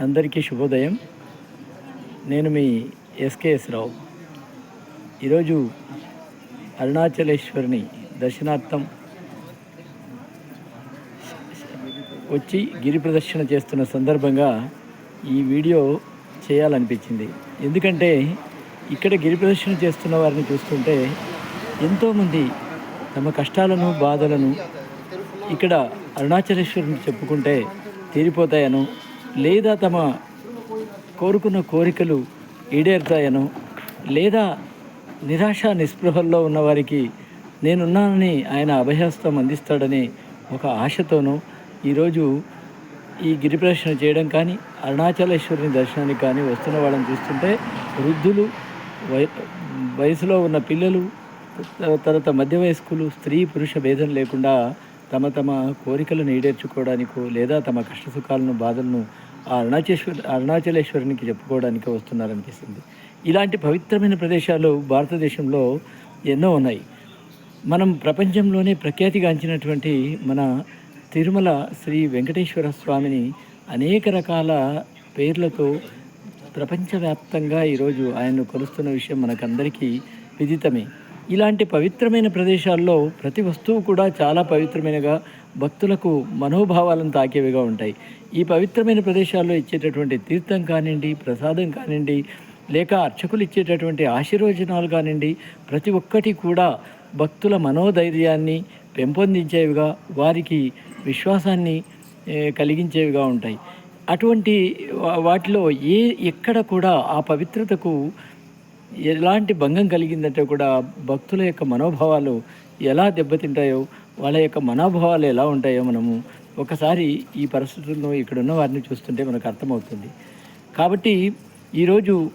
అందరికీ శుభోదయం. నేను మీ ఎస్కేఎస్ రావు. ఈరోజు అరుణాచలేశ్వరిని దర్శనార్థం వచ్చి గిరి ప్రదర్శన చేస్తున్న సందర్భంగా ఈ వీడియో చేయాలనిపించింది. ఎందుకంటే ఇక్కడ గిరి ప్రదర్శన చేస్తున్న వారిని చూస్తుంటే ఎంతోమంది తమ కష్టాలను బాధలను ఇక్కడ అరుణాచలేశ్వరుని చెప్పుకుంటే తీరిపోతాయను లేదా తమ కోరుకున్న కోరికలు ఈడేరుతాయనో లేదా నిరాశ నిస్పృహల్లో ఉన్నవారికి నేనున్నానని ఆయన అభయహస్తం అందిస్తాడని ఒక ఆశతోనూ ఈరోజు ఈ గిరి ప్రదక్షిణ చేయడం కానీ అరుణాచలేశ్వరుని దర్శనానికి కానీ వస్తున్న వాళ్ళని చూస్తుంటే వృద్ధులు వయసులో ఉన్న పిల్లలు తర్వాత మధ్య వయస్కులు స్త్రీ పురుష భేదం లేకుండా తమ తమ కోరికలను నెరవేర్చుకోవడానికో లేదా తమ కష్ట సుఖాలను బాధలను ఆ అరుణాచేశ్వర అరుణాచలేశ్వరునికి చెప్పుకోవడానికి వస్తున్నారనిపిస్తుంది. ఇలాంటి పవిత్రమైన ప్రదేశాలు భారతదేశంలో ఎన్నో ఉన్నాయి. మనం ప్రపంచంలోనే ప్రఖ్యాతిగాంచినటువంటి మన తిరుమల శ్రీ వెంకటేశ్వర స్వామిని అనేక రకాల పేర్లతో ప్రపంచవ్యాప్తంగా ఈరోజు ఆయన్ను కొలుస్తున్న విషయం మనకందరికీ విదితమే. ఇలాంటి పవిత్రమైన ప్రదేశాల్లో ప్రతి వస్తువు కూడా చాలా పవిత్రమైనగా భక్తులకు మనోభావాలను తాకేవిగా ఉంటాయి. ఈ పవిత్రమైన ప్రదేశాల్లో ఇచ్చేటటువంటి తీర్థం కానివ్వండి ప్రసాదం కానివ్వండి లేక అర్చకులు ఇచ్చేటటువంటి ఆశీర్వచనాలు కానివ్వండి ప్రతి ఒక్కటి కూడా భక్తుల మనోధైర్యాన్ని పెంపొందించేవిగా వారికి విశ్వాసాన్ని కలిగించేవిగా ఉంటాయి. అటువంటి వాటిలో ఏ ఎక్కడ కూడా ఆ పవిత్రతకు ఎలాంటి భంగం కలిగిందంటే కూడా భక్తుల యొక్క మనోభావాలు ఎలా దెబ్బతింటాయో వాళ్ళ యొక్క మనోభావాలు ఎలా ఉంటాయో మనము ఒకసారి ఈ పరిస్థితుల్లో ఇక్కడ ఉన్న వారిని చూస్తుంటే మనకు అర్థమవుతుంది. కాబట్టి ఈరోజు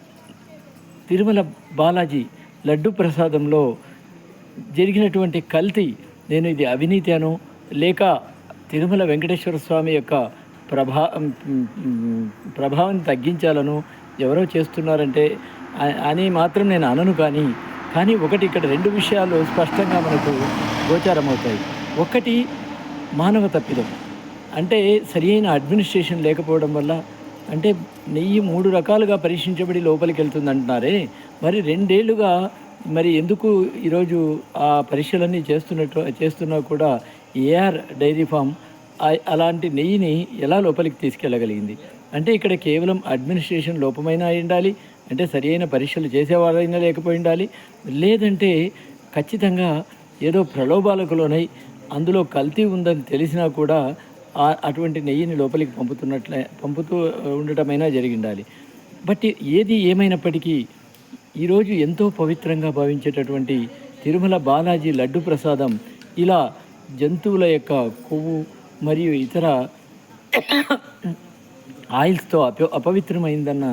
తిరుమల బాలాజీ లడ్డు ప్రసాదంలో జరిగినటువంటి కల్తీ నేను ఇది అవినీతి అను లేక తిరుమల వెంకటేశ్వర స్వామి యొక్క ప్రభా ప్రభావం తగ్గించాలను ఎవరో చేస్తున్నారంటే అని మాత్రం నేను అనను కానీ కానీ ఒకటి ఇక్కడ రెండు విషయాలు స్పష్టంగా మనకు గోచారమవుతాయి. ఒకటి మానవ తప్పిదం. అంటే సరి అయిన అడ్మినిస్ట్రేషన్ లేకపోవడం వల్ల అంటే నెయ్యి మూడు రకాలుగా పరీక్షించబడి లోపలికి వెళ్తుంది అంటున్నారే మరి రెండేళ్ళుగా మరి ఎందుకు ఈరోజు ఆ పరీక్షలన్నీ చేస్తున్నట్టు చేస్తున్నా కూడా ఏఆర్ డైరీ ఫామ్ అలాంటి నెయ్యిని ఎలా లోపలికి తీసుకెళ్ళగలిగింది? అంటే ఇక్కడ కేవలం అడ్మినిస్ట్రేషన్ లోపమైనా అయి ఉండాలి అంటే సరి అయిన పరీక్షలు చేసేవారైనా లేకపోయి ఉండాలి. లేదంటే ఖచ్చితంగా ఏదో ప్రలోభాలకు లోనై అందులో కల్తీ ఉందని తెలిసినా కూడా అటువంటి నెయ్యిని లోపలికి పంపుతున్నట్లే పంపుతూ ఉండటమైనా జరిగిండాలి. బట్ ఏది ఏమైనప్పటికీ ఈరోజు ఎంతో పవిత్రంగా భావించేటటువంటి తిరుమల బాలాజీ లడ్డు ప్రసాదం ఇలా జంతువుల యొక్క కొవ్వు మరియు ఇతర ఆయిల్స్తో అప అపవిత్రమైందన్న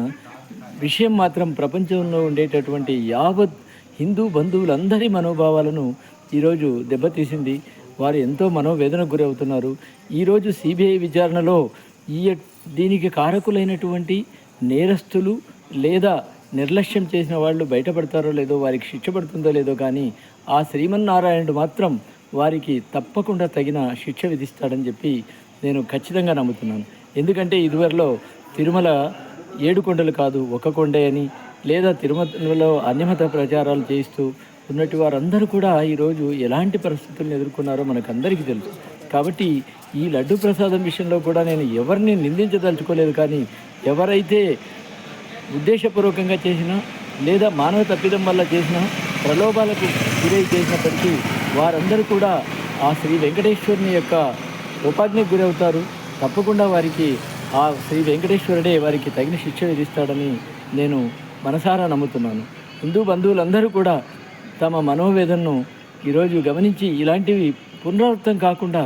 విషయం మాత్రం ప్రపంచంలో ఉండేటటువంటి యావత్ హిందూ బంధువులందరి మనోభావాలను ఈరోజు దెబ్బతీసింది. వారు ఎంతో మనోవేదనకు గురవుతున్నారు. ఈరోజు సిబిఐ విచారణలో ఈ దీనికి కారకులైనటువంటి నేరస్తులు లేదా నిర్లక్ష్యం చేసిన వాళ్ళు బయటపడతారో లేదో వారికి శిక్ష పడుతుందో లేదో కానీ ఆ శ్రీమన్నారాయణుడు మాత్రం వారికి తప్పకుండా తగిన శిక్ష విధిస్తాడని చెప్పి నేను ఖచ్చితంగా నమ్ముతున్నాను. ఎందుకంటే ఇదివరలో తిరుమల ఏడు కొండలు కాదు ఒక కొండే అని లేదా తిరుమలలో అన్యమత ప్రచారాలు చేయిస్తూ ఉన్నట్టు వారందరూ కూడా ఈరోజు ఎలాంటి పరిస్థితులను ఎదుర్కొన్నారో మనకందరికీ తెలుసు. కాబట్టి ఈ లడ్డు ప్రసాదం విషయంలో కూడా నేను ఎవరిని నిందించదలుచుకోలేదు కానీ ఎవరైతే ఉద్దేశపూర్వకంగా చేసినా లేదా మానవ తప్పిదం వల్ల చేసిన ప్రలోభాలకు గురై చేసినప్పటికీ వారందరూ కూడా ఆ శ్రీ వెంకటేశ్వరుని యొక్క కోపాగ్నికి గురవుతారు. తప్పకుండా వారికి ఆ శ్రీ వెంకటేశ్వరుడే వారికి తగిన శిక్ష విధిస్తాడని నేను మనసారా నమ్ముతున్నాను. హిందూ బంధువులందరూ కూడా తమ మనోవేదనను ఈరోజు గమనించి ఇలాంటివి పునరావృతం కాకుండా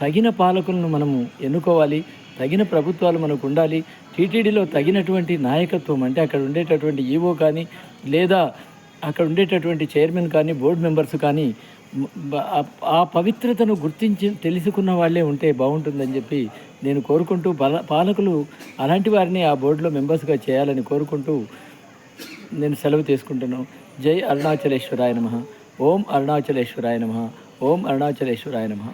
తగిన పాలకులను మనము ఎన్నుకోవాలి తగిన ప్రభుత్వాలు మనకు ఉండాలి టీటీడీలో తగినటువంటి నాయకత్వం అంటే అక్కడ ఉండేటటువంటి ఈవో కానీ లేదా అక్కడ ఉండేటటువంటి చైర్మన్ కానీ బోర్డు మెంబర్స్ కానీ ఆ పవిత్రతను గుర్తించి తెలుసుకున్న వాళ్ళే ఉంటే బాగుంటుందని చెప్పి నేను కోరుకుంటూ పాల పాలకులు అలాంటి వారిని ఆ బోర్డులో మెంబర్స్గా చేయాలని కోరుకుంటూ నేను సెలవు తీసుకుంటున్నాను. జై అరుణాచలేశ్వరాయ నమ. ఓం అరుణాచలేశ్వరాయ నమ. ఓం అరుణాచలేశ్వరాయ నమ.